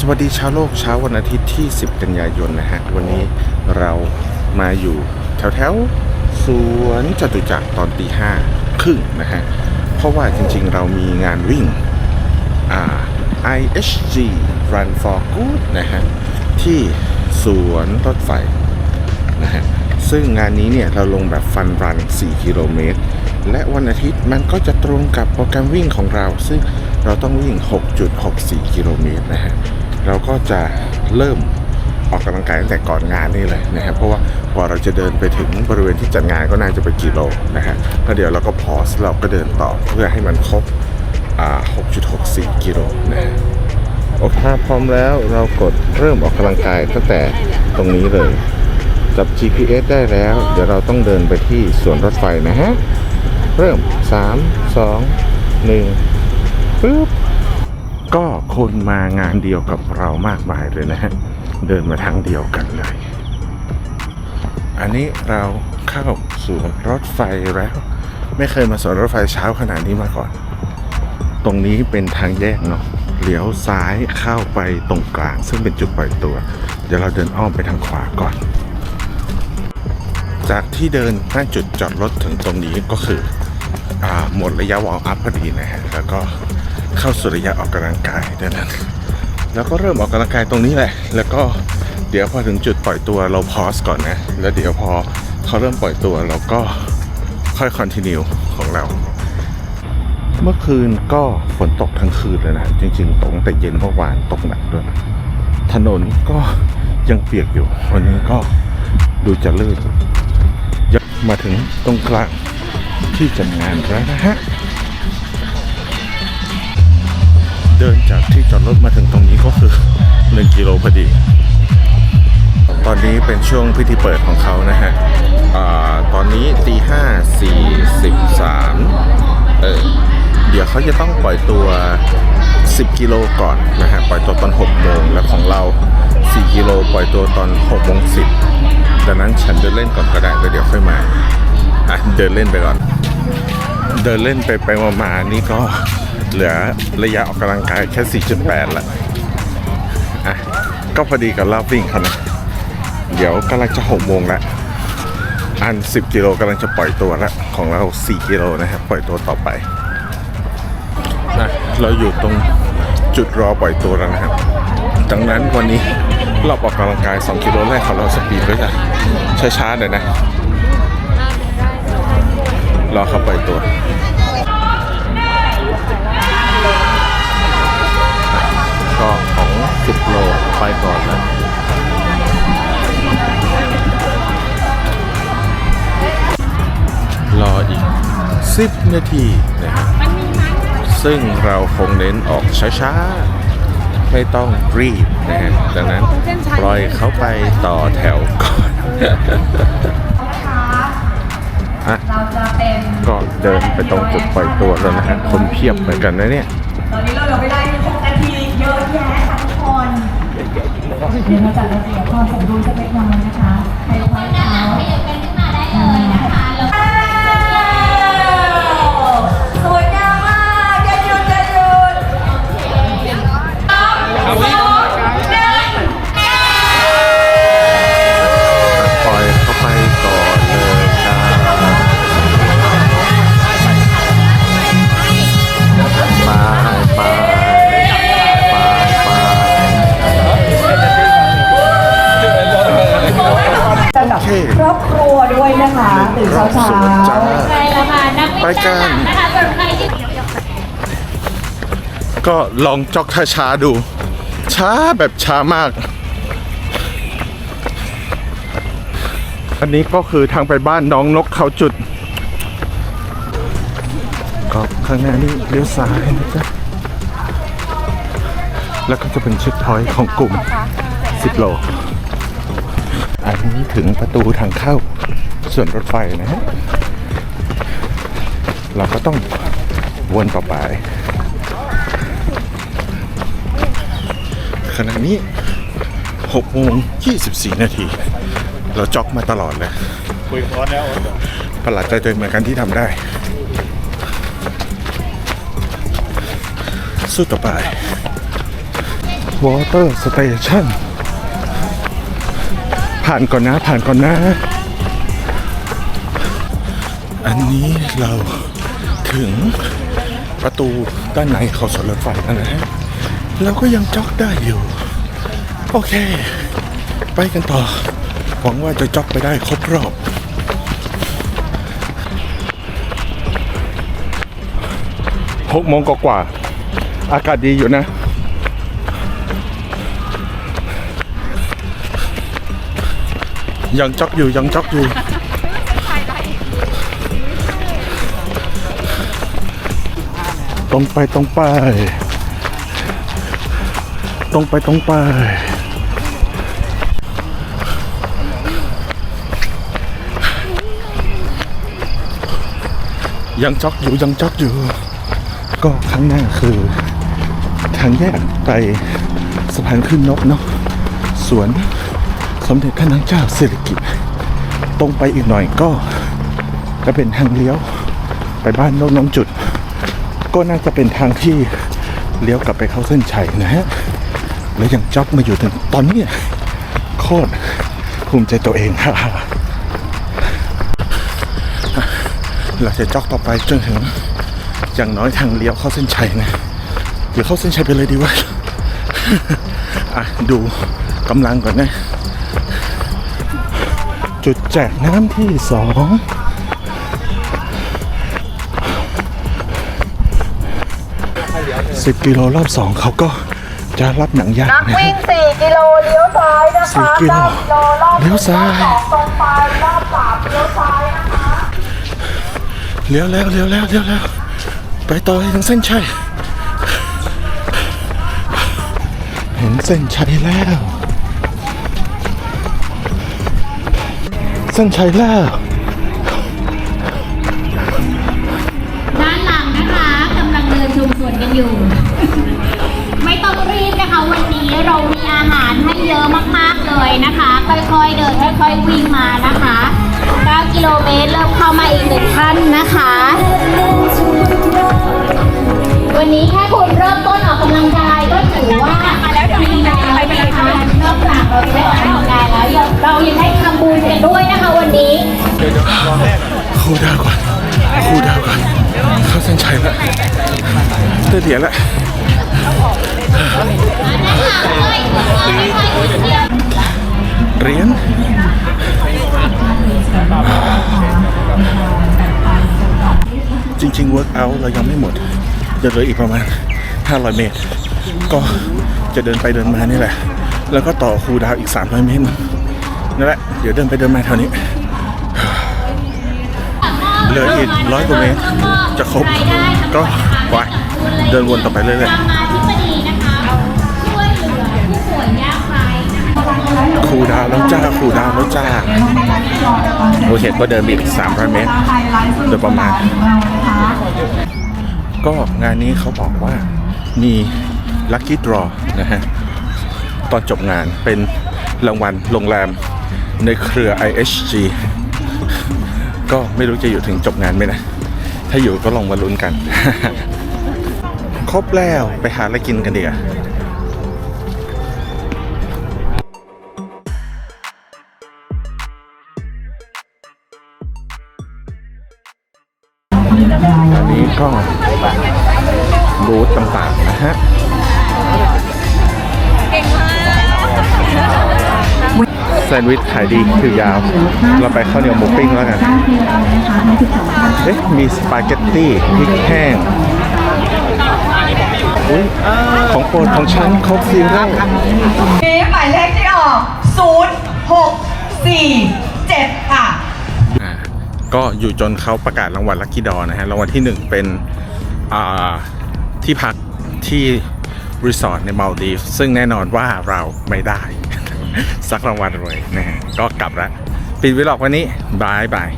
สวัสดีชาวโลกเช้าวันอาทิตย์ที่ 10 กันยายนนะฮะ วันนี้เรามาอยู่แถวแถวๆสวนจตุจักรตอนตีห้าครึ่งนะฮะ เพราะว่าจริงๆเรามีงานวิ่งอ่า IHG Run for Good นะฮะ ที่สวนรถไฟนะฮะ ซึ่งงานนี้เนี่ยเราลงแบบฟันรัน 4 กิโลเมตร และวันอาทิตย์มันก็จะตรงกับโปรแกรมวิ่งของเรา ซึ่งเราต้องวิ่ง 6.64 กิโลเมตรนะฮะ เราก็จะเริ่มออกกำลังกายตั้งแต่ก่อนงานนี่เลยนะครับเพราะว่าพอเราจะเดินไปถึงบริเวณที่จัดงานก็น่าจะเป็นกิโลนะฮะแล้วเดี๋ยวเราก็พอสเราก็เดินต่อเพื่อให้มันครบอ่า6.64 กิโลนะโอเคพร้อมแล้วเรากดเริ่มออกกำลังกายตั้งแต่ตรงนี้เลยจับ GPS ได้แล้ว เดี๋ยวเราต้องเดินไปที่สวนรถไฟนะฮะ เริ่ม 3 2 1ปึ๊บ ก็คนมางานเดียวกับเรามากมายเลยนะฮะ เดินมาทางเดียวกันเลย อันนี้เราเข้าสวนรถไฟแล้ว ไม่เคยมาสวนรถไฟเช้าขนาดนี้มาก่อน ตรงนี้เป็นทางแยกเนาะเลี้ยวซ้ายเข้าไปตรงกลาง ซึ่งเป็นจุดปล่อยตัว เดี๋ยวเราเดินอ้อมไปทางขวาก่อน จากที่เดินหน้าจุดจอดรถถึงตรงนี้ก็คืออหมดระยะวอร์มอัพพอดีนะฮะแล้วก็ เข้าสู่ระยะออกกำลังกายดังนั้นแล้วก็เริ่มออกกำลังกายตรงนี้แหละ แล้วก็เดี๋ยวพอถึงจุดปล่อยตัวเราพอสก่อนนะ แล้วเดี๋ยวพอเขาเริ่มปล่อยตัวเราก็ค่อยคอนติเนียของเรา เมื่อคืนก็ฝนตกทั้งคืนเลยนะ จริง ๆ ตกแต่เย็นเมื่อวานตกหนักด้วยถนนก็ยังเปียกอยู่วันนี้ก็ดูจะลื่นยังมาถึงตรงกลางที่จัดงานแล้วนะฮะ เดินจากที่จอดรถมาถึงตรงนี้ก็คือ 1 กิโลพอดี ตอนนี้เป็นช่วงพิธีเปิดของเขานะฮะอาตอนนี้ตีห้าสี่สิบสามเออเดี๋ยวเขาจะต้องปล่อยตัว 10 กิโลก่อนนะฮะ ปล่อยตัวตอน6โมงแล้วของเรา 4 กิโลปล่อยตัวตอน6โมง10ดังนั้นฉันเดินเล่นก่อนก็ได้แล้วเดี๋ยวค่อยมา อะ เดินเล่นไปก่อน เดินเล่นไปไปมามานี่ก็ เหลือระยะออกกำลังกายแค่ 4.8 ละอะก็พอดีกับรอบวิ่งเขานะ เดี๋ยวกำลังจะ6โมงล้วอัน 10 กิโลกำลังจะปล่อยตัวล้วของเรา 4 กิโลนะครับปล่อยตัวต่อไปนะเราอยู่ตรงจุดรอปล่อยตัวแล้วนะครับ ดังนั้นวันนี้เรอบออกกำลังกาย 2 กิโลแรกของเราสปีดก็จะช้าๆหน่อยนะ รอเขาปล่อยตัว ก็ของ 10 โลไปก่อนนะรออีก 10 นาทีนะครับซึ่งเราคงเน้นออกช้าๆ ไม่ต้องรีบนะฮะดังนั้นปล่อยเขาไปต่อแถวก่อนฮะเราจะเป็นก็เดินไปตรงจุดปล่อยตัวแล้วนะฮะคนเพียบเหมือนกันนะเนี่ยตอนนี้เราเหลือเวลาอีก6น ดี๋ยวเราจัดระเบียบความสมดุลสักเล็กน้อย ก็ลองจ็อกช้าๆดู ช้าแบบช้ามาก อันนี้ก็คือทางไปบ้านน้องนกเขาจุด ก็ข้างหน้านี้เลี้ยวซ้ายนะจ๊ะ แล้วก็จะเป็นเช็คพอยต์ของกลุ่ม 10 โล อันนี้ถึงประตูทางเข้าส่วนรถไฟนะฮะเราก็ต้องวนต่อไป ขณะนี้6โมง24 นาที เราจ็อกมาตลอดเลยคุยพอแล้วประหลาดใจตัวเองเหมือนกันที่ทำได้ สู้ต่อไปวอเตอร์สเตชันผ่านก่อนนะ ผ่านก่อนนะ อันนี้เราถึงประตูด้านในเขาสวนรถไฟแล้วนะ เราก็ยังจ็อกได้อยู่ โอเค ไปกันต่อ หวังว่าจะจ็อกไปได้ครบรอบหกโมงกว่าๆอากาศดีอยู่นะ ยังจ็อกอยู่ยังจ็อกอยู่ตรงไปตรงไป ตรงไปตรงไป ยังจ็อกอยู่ยังจ็อกอยู่ ก็ข้างหน้าคือ ทางแยกไปสะพานขึ้นนกเนาะสวนสมเด็จพระนางเจ้าสิริกิติ์ตรงไปอีกหน่อยก็จะเป็นทางเลี้ยวไปบ้านนกน้องจุด ก็น่าจะเป็นทางที่เลี้ยวกลับไปเข้าเส้นชัยนะฮะ แล้วยังจ็อกมาอยู่ถึงตอนนี้โคตรภูมิใจตัวเองค่ะเราจะจ็อกต่อไปจนถึงอย่างน้อยทางเลี้ยวเข้าเส้นชัยนะเดี๋ยวเข้าเส้นชัยไปเลยดีวะอะดูกำลังก่อนนะ จุดแจกน้ำที่สองสิบกิโลรอบสองเขาก็ จะรับหนังยางนักนะวิ่ง4กิโลเลี้ยวซ้ายนะคะสี่กิโลรอบกิโลรอบเลี้ยวซ้ายรอบสองตรงไปรอบสามเลี้ยวซ้ายนะคะเลี้ยวแล้วเลี้ยวแล้วเลี้ยวแล้วไปต่อให้ถึงเส้นชัยเห็นเส้นชัยแล้ว เส้นชัยแล้ว เยอะมากๆเลยนะคะ ค่อยๆเดินค่อยๆวิ่งมานะคะ 9 กิโลเมตรเริ่มเข้ามาอีกหนึ่งขั้นนะคะ วันนี้แค่คุณเริ่มต้นออกกำลังกายก็ถือว่าดีแล้วนะคะนอกจากเราจะได้ออกกำลังกายแล้วยังเรายังได้ทำบุญกันด้วยนะคะวันนี้ ครูดาวก่อนครูดาวก่อน เข้าเส้นชัยแล้วได้เหรียญแล้ว เหรียญจริงๆ work out เรายังไม่หมด จะเหลืออีกประมาณ 500 เมตร ก็จะเดินไปเดินมานี่แหละ แล้วก็ต่อคูดาวอีก 300 เมตรนั่นแหละเดี๋ยวเดินไปเดินมาแถวนี้ เหลืออีกร้อยกว่าเมตร จะครบก็ไปเดินวนต่อไปเรื่อยร คะๆคูดาวแล้วจ้าครูดาวแล้วจ้าโอเคก็เดินไปอีก300 เมตร โดยประมาณ ก็งานนี้เขาบอกว่ามีลัคกี้ดรอนะฮะ ตอนจบงานเป็นรางวัลโรงแรมในเครือ IHG ก็ไม่รู้จะอยู่ถึงจบงานไหมนะ ถ้าอยู่ก็ลองมาลุ้นกัน ครบแล้วไปหาอะไรกินกันดีกว่า อันนี้ก็บูธต่างๆนะฮะแซนด์วิชขายดีคือยาว เราไปข้าวเหนียวหมูปิ้งแล้วกันเอ๊ะมีสปาเกตตี้พริกแห้งอุ้ยของโปรดของฉันโคกซีโร่นี้หมายเลขที่ออก0 6 4 7 ค่ะอ่า ก็อยู่จนเขาประกาศรางวัลลัคกี้ดอนะฮะรางวัลที่หนึ่งเป็นที่พักที่รีสอร์ทในมาลดีฟซึ่งแน่นอนว่าเราไม่ได้ สักรางวัลเลยนะฮะก็กลับละปิดวิล็อกวันนี้บายบาย